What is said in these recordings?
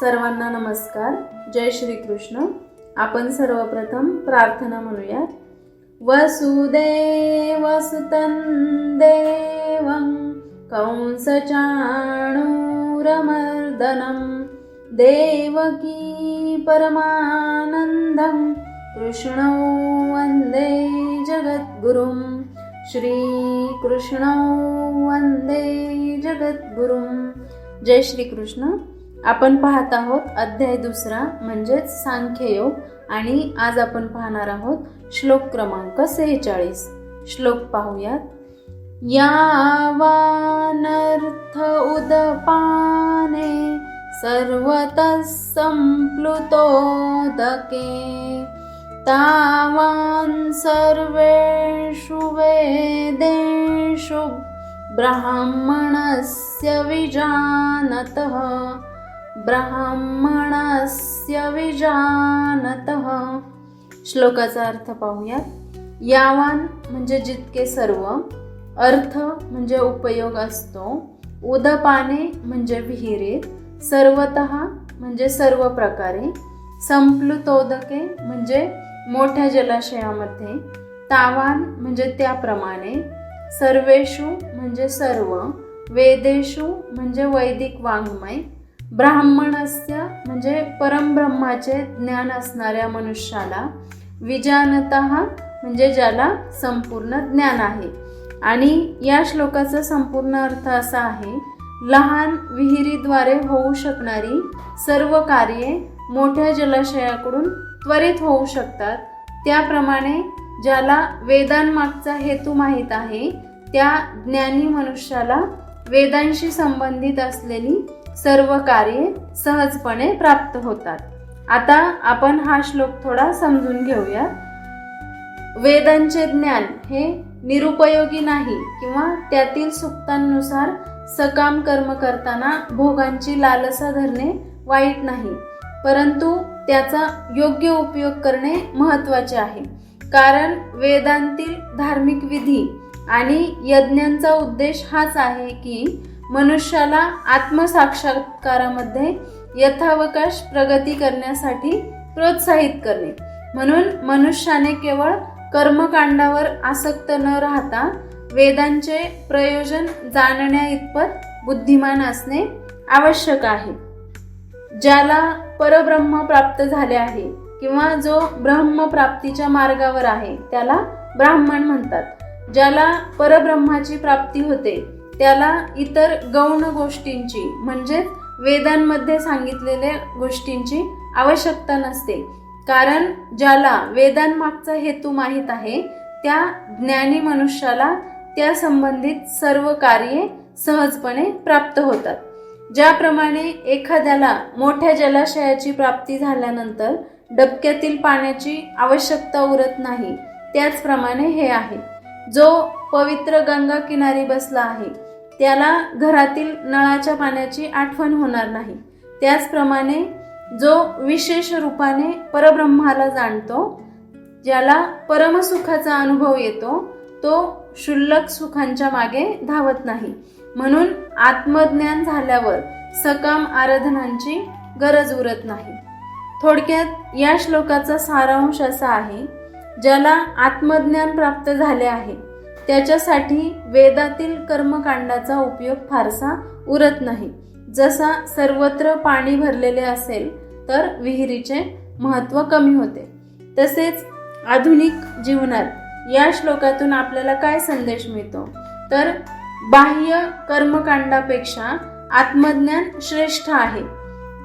सर्वांना नमस्कार. जय श्री कृष्ण आपण सर्वप्रथम प्रार्थना म्हणूया वसुदेवसुतं देवं कंसचाणूरमर्दनं देवकी परमानन्दं कृष्णौ वन्दे जगद्गुरुं श्रीकृष्णौ वन्दे जगद्गुरुं. जय श्रीकृष्ण. आपण पाहत आहोत अध्याय दुसरा म्हणजेच सांख्ययोग. आणि आज आपण पाहणार आहोत श्लोक क्रमांक सेहेचाळीस. श्लोक पाहूयात. यावानर्थ उदपाने सर्वतः संप्लुतोदके तावान् सर्वेषु वेदेषु ब्राह्मणस्य विजानतः. ब्राह्मणस्य विजानतः. श्लोकाचा अर्थ पाहूयात. यावान म्हणजे जितके सर्व अर्थ म्हणजे उपयोग असतो उदपाने म्हणजे विहिरीत सर्वत म्हणजे सर्व प्रकारे संप्लुतोदके म्हणजे मोठ्या जलाशयामध्ये तावान म्हणजे त्याप्रमाणे सर्वेषु म्हणजे सर्व वेदेषु म्हणजे वैदिक वाङ्मय ब्राह्मणस्य म्हणजे परमब्रह्माचे ज्ञान असणाऱ्या मनुष्याला विजानत म्हणजे ज्याला संपूर्ण ज्ञान आहे. आणि या श्लोकाचा संपूर्ण अर्थ असा आहे लहान विहिरीद्वारे होऊ शकणारी सर्व कार्ये मोठ्या जलाशयाकडून त्वरित होऊ शकतात. त्याप्रमाणे ज्याला वेदांमागचा हेतू माहीत आहे त्या ज्ञानी मनुष्याला वेदांशी संबंधित असलेली सर्व कार्ये सहजपणे प्राप्त होतात. आता आपण हा श्लोक थोडा समजून घेऊया. वेदांचे ज्ञान हे निरुपयोगी नाही किंवा त्यातील सुक्तांनुसार सकाम कर्म करताना भोगांची लालसा धरणे वाईट नाही परंतु त्याचा योग्य उपयोग करणे महत्त्वाचे आहे. कारण वेदांतील धार्मिक विधी आणि यज्ञांचा उद्देश हाच आहे की मनुष्याला आत्मसाक्षात्कारामध्ये यथावकाश प्रगती करण्यासाठी प्रोत्साहित करणे. म्हणून मनुष्याने केवळ कर्मकांडावर आसक्त न राहता वेदांचे प्रयोजन जाणण्या इतपत बुद्धिमान असणे आवश्यक आहे. ज्याला परब्रह्म प्राप्त झाले आहे किंवा जो ब्रह्म प्राप्तीच्या मार्गावर आहे त्याला ब्राह्मण म्हणतात. ज्याला परब्रह्माची प्राप्ती होते त्याला इतर गौण गोष्टींची म्हणजेच वेदांमध्ये सांगितलेल्या गोष्टींची आवश्यकता नसते. कारण ज्याला वेदांमागचा हेतू माहीत आहे त्या ज्ञानी मनुष्याला त्या संबंधित सर्व कार्ये सहजपणे प्राप्त होतात. ज्याप्रमाणे एखाद्याला मोठ्या जलाशयाची प्राप्ती झाल्यानंतर डबक्यातील पाण्याची आवश्यकता उरत नाही त्याचप्रमाणे हे आहे. जो पवित्र गंगा किनारी बसला आहे त्याला घरातील नळाच्या पाण्याची आठवण होणार नाही. त्याचप्रमाणे जो विशेष रूपाने परब्रह्माला जाणतो ज्याला परमसुखाचा अनुभव येतो तो क्षुल्लक सुखांच्या मागे धावत नाही. म्हणून आत्मज्ञान झाल्यावर सकाम आराधनांची गरज उरत नाही. थोडक्यात या श्लोकाचा सारांश असा आहे ज्याला आत्मज्ञान प्राप्त झाले आहे. त्याच्यासाठी वेदातील कर्मकांडाचा उपयोग फारसा उरत नाही. जसा सर्वत्र पाणी भरलेले असेल तर विहिरीचे महत्त्व कमी होते. तसेच आधुनिक जीवनात या श्लोकातून आपल्याला काय संदेश मिळतो? तर बाह्य कर्मकांडापेक्षा आत्मज्ञान श्रेष्ठ आहे.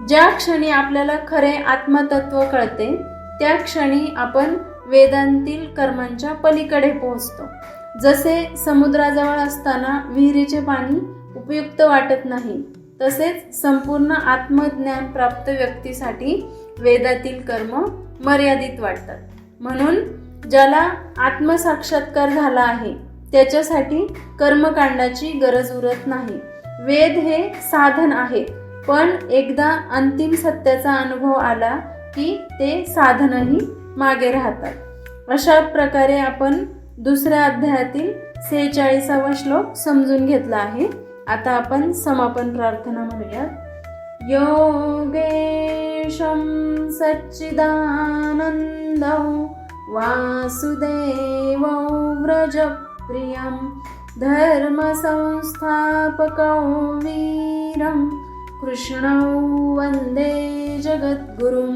ज्या क्षणी आपल्याला खरे आत्मतत्व कळते त्या क्षणी आपण वेदांतील कर्मांच्या पलीकडे पोहोचतो. जसे समुद्राजवळ असताना विहिरीचे पाणी उपयुक्त वाटत नाही तसेच संपूर्ण आत्मज्ञान प्राप्त व्यक्तीसाठी वेदातील कर्म मर्यादित वाटतात. म्हणून ज्याला आत्मसाक्षात्कार झाला आहे त्याच्यासाठी कर्मकांडाची गरज उरत नाही. वेद हे साधन आहे पण एकदा अंतिम सत्याचा अनुभव आला की ते साधनही मागे राहतात. अशा प्रकारे आपण दुसऱ्या अध्यायातील सेहेचाळीसावा श्लोक समजून घेतला आहे. आता आपण समापन प्रार्थना म्हणूयात. योगेशं सच्चिदानन्दौ वासुदेवौ व्रजप्रियं धर्मसंस्थापकौ वीरं कृष्णौ वन्दे जगद्गुरुं